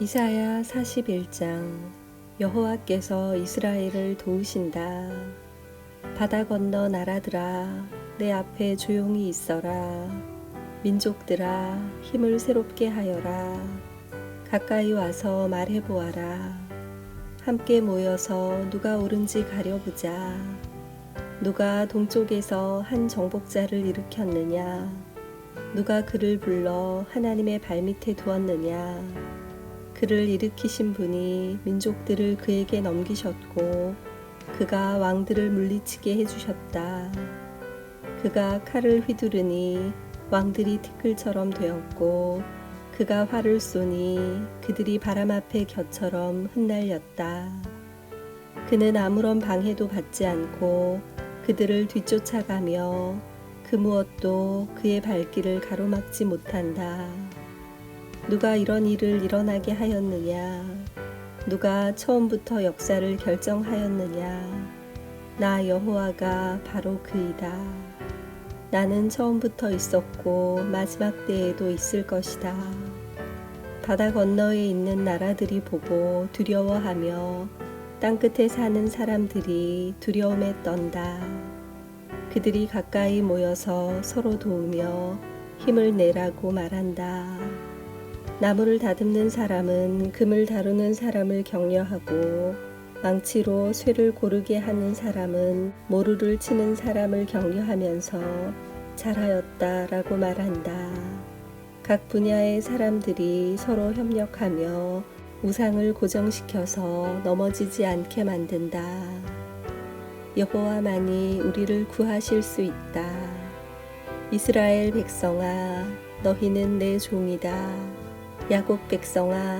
이사야 41장 여호와께서 이스라엘을 도우신다. 바다 건너 나라들아 내 앞에 조용히 있어라. 민족들아 힘을 새롭게 하여라. 가까이 와서 말해 보아라. 함께 모여서 누가 옳은지 가려보자. 누가 동쪽에서 한 정복자를 일으켰느냐? 누가 그를 불러 하나님의 발밑에 두었느냐? 그를 일으키신 분이 민족들을 그에게 넘기셨고 그가 왕들을 물리치게 해주셨다. 그가 칼을 휘두르니 왕들이 티끌처럼 되었고 그가 활을 쏘니 그들이 바람 앞에 곁처럼 흩날렸다. 그는 아무런 방해도 받지 않고 그들을 뒤쫓아가며 그 무엇도 그의 발길을 가로막지 못한다. 누가 이런 일을 일어나게 하였느냐? 누가 처음부터 역사를 결정하였느냐? 나 여호와가 바로 그이다. 나는 처음부터 있었고 마지막 때에도 있을 것이다. 바다 건너에 있는 나라들이 보고 두려워하며 땅끝에 사는 사람들이 두려움에 떤다. 그들이 가까이 모여서 서로 도우며 힘을 내라고 말한다. 나무를 다듬는 사람은 금을 다루는 사람을 격려하고 망치로 쇠를 고르게 하는 사람은 모루를 치는 사람을 격려하면서 잘하였다 라고 말한다. 각 분야의 사람들이 서로 협력하며 우상을 고정시켜서 넘어지지 않게 만든다. 여호와만이 우리를 구하실 수 있다. 이스라엘 백성아, 너희는 내 종이다. 야곱 백성아,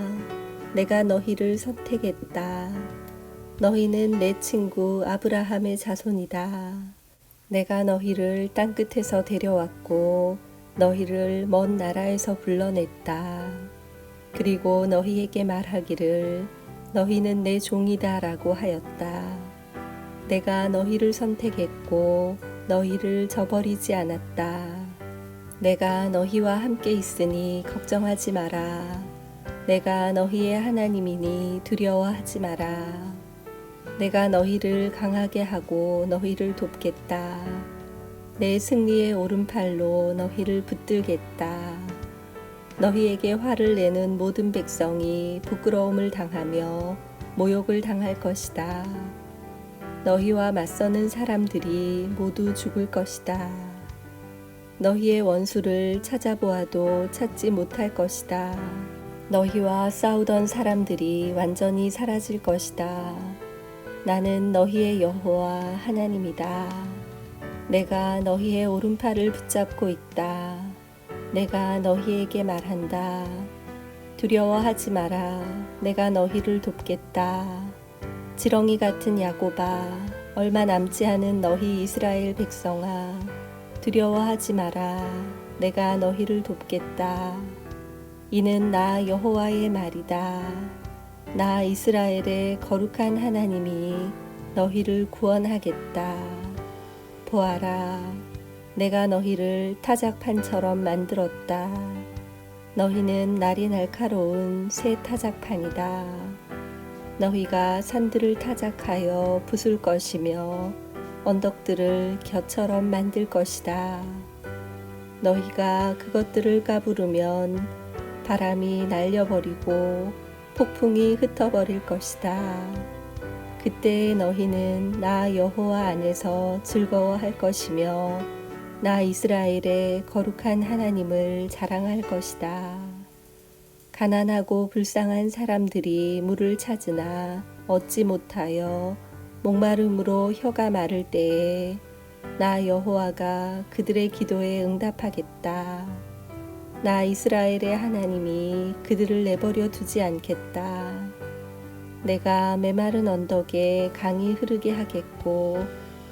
내가 너희를 선택했다. 너희는 내 친구 아브라함의 자손이다. 내가 너희를 땅 끝에서 데려왔고 너희를 먼 나라에서 불러냈다. 그리고 너희에게 말하기를 너희는 내 종이다라고 하였다. 내가 너희를 선택했고 너희를 저버리지 않았다. 내가 너희와 함께 있으니 걱정하지 마라. 내가 너희의 하나님이니 두려워하지 마라. 내가 너희를 강하게 하고 너희를 돕겠다. 내 승리의 오른팔로 너희를 붙들겠다. 너희에게 화를 내는 모든 백성이 부끄러움을 당하며 모욕을 당할 것이다. 너희와 맞서는 사람들이 모두 죽을 것이다. 너희의 원수를 찾아보아도 찾지 못할 것이다. 너희와 싸우던 사람들이 완전히 사라질 것이다. 나는 너희의 여호와 하나님이다. 내가 너희의 오른팔을 붙잡고 있다. 내가 너희에게 말한다. 두려워하지 마라. 내가 너희를 돕겠다. 지렁이 같은 야고바, 얼마 남지 않은 너희 이스라엘 백성아, 두려워하지 마라. 내가 너희를 돕겠다. 이는 나 여호와의 말이다. 나 이스라엘의 거룩한 하나님이 너희를 구원하겠다. 보아라, 내가 너희를 타작판처럼 만들었다. 너희는 날이 날카로운 새 타작판이다. 너희가 산들을 타작하여 부술 것이며 언덕들을 겨처럼 만들 것이다. 너희가 그것들을 까부르면 바람이 날려버리고 폭풍이 흩어버릴 것이다. 그때 너희는 나 여호와 안에서 즐거워할 것이며 나 이스라엘의 거룩한 하나님을 자랑할 것이다. 가난하고 불쌍한 사람들이 물을 찾으나 얻지 못하여 목마름으로 혀가 마를 때에 나 여호와가 그들의 기도에 응답하겠다. 나 이스라엘의 하나님이 그들을 내버려 두지 않겠다. 내가 메마른 언덕에 강이 흐르게 하겠고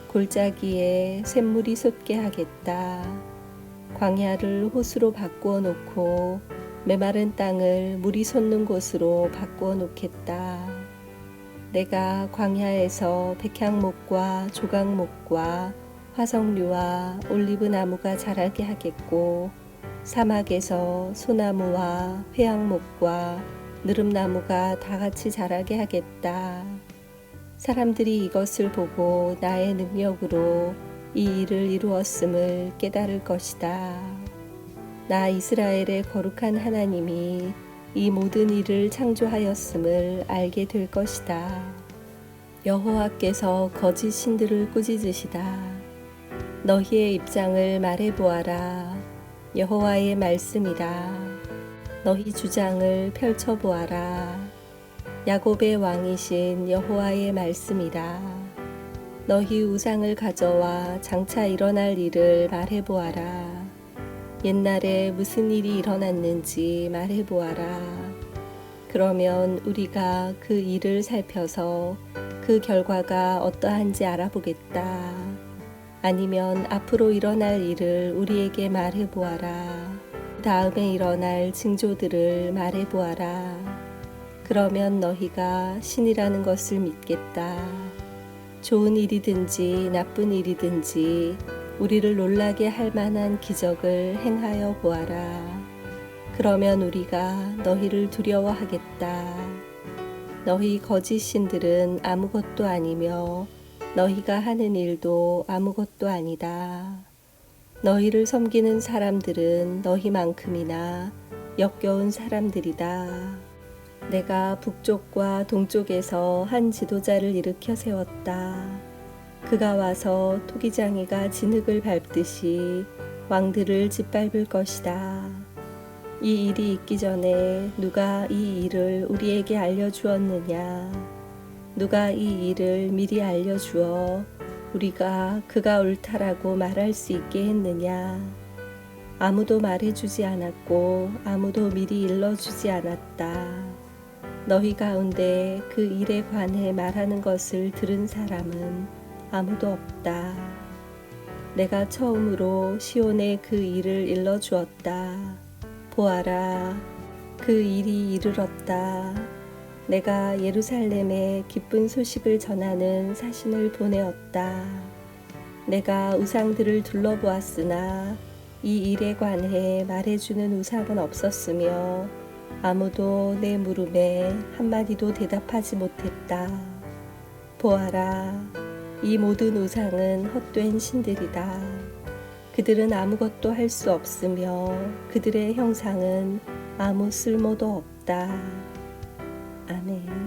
골짜기에 샘물이 솟게 하겠다. 광야를 호수로 바꾸어 놓고 메마른 땅을 물이 솟는 곳으로 바꾸어 놓겠다. 내가 광야에서 백향목과 조각목과 화석류와 올리브 나무가 자라게 하겠고 사막에서 소나무와 회양목과 느릅나무가 다 같이 자라게 하겠다. 사람들이 이것을 보고 나의 능력으로 이 일을 이루었음을 깨달을 것이다. 나 이스라엘의 거룩한 하나님이 이 모든 일을 창조하였음을 알게 될 것이다. 여호와께서 거짓 신들을 꾸짖으시다. 너희의 입장을 말해 보아라. 여호와의 말씀이다. 너희 주장을 펼쳐 보아라. 야곱의 왕이신 여호와의 말씀이다. 너희 우상을 가져와 장차 일어날 일을 말해 보아라. 옛날에 무슨 일이 일어났는지 말해 보아라. 그러면 우리가 그 일을 살펴서 그 결과가 어떠한지 알아보겠다. 아니면 앞으로 일어날 일을 우리에게 말해 보아라. 그 다음에 일어날 징조들을 말해 보아라. 그러면 너희가 신이라는 것을 믿겠다. 좋은 일이든지 나쁜 일이든지 우리를 놀라게 할 만한 기적을 행하여 보아라. 그러면 우리가 너희를 두려워하겠다. 너희 거짓 신들은 아무것도 아니며 너희가 하는 일도 아무것도 아니다. 너희를 섬기는 사람들은 너희만큼이나 역겨운 사람들이다. 내가 북쪽과 동쪽에서 한 지도자를 일으켜 세웠다. 그가 와서 토기장이가 진흙을 밟듯이 왕들을 짓밟을 것이다. 이 일이 있기 전에 누가 이 일을 우리에게 알려주었느냐? 누가 이 일을 미리 알려주어 우리가 그가 옳다라고 말할 수 있게 했느냐? 아무도 말해주지 않았고 아무도 미리 일러주지 않았다. 너희 가운데 그 일에 관해 말하는 것을 들은 사람은 아무도 없다. 내가 처음으로 시온에 그 일을 일러 주었다. 보아라, 그 일이 이르렀다. 내가 예루살렘에 기쁜 소식을 전하는 사신을 보내었다. 내가 우상들을 둘러보았으나 이 일에 관해 말해주는 우상은 없었으며 아무도 내 물음에 한마디도 대답하지 못했다. 보아라, 이 모든 우상은 헛된 신들이다. 그들은 아무것도 할 수 없으며 그들의 형상은 아무 쓸모도 없다. 아멘.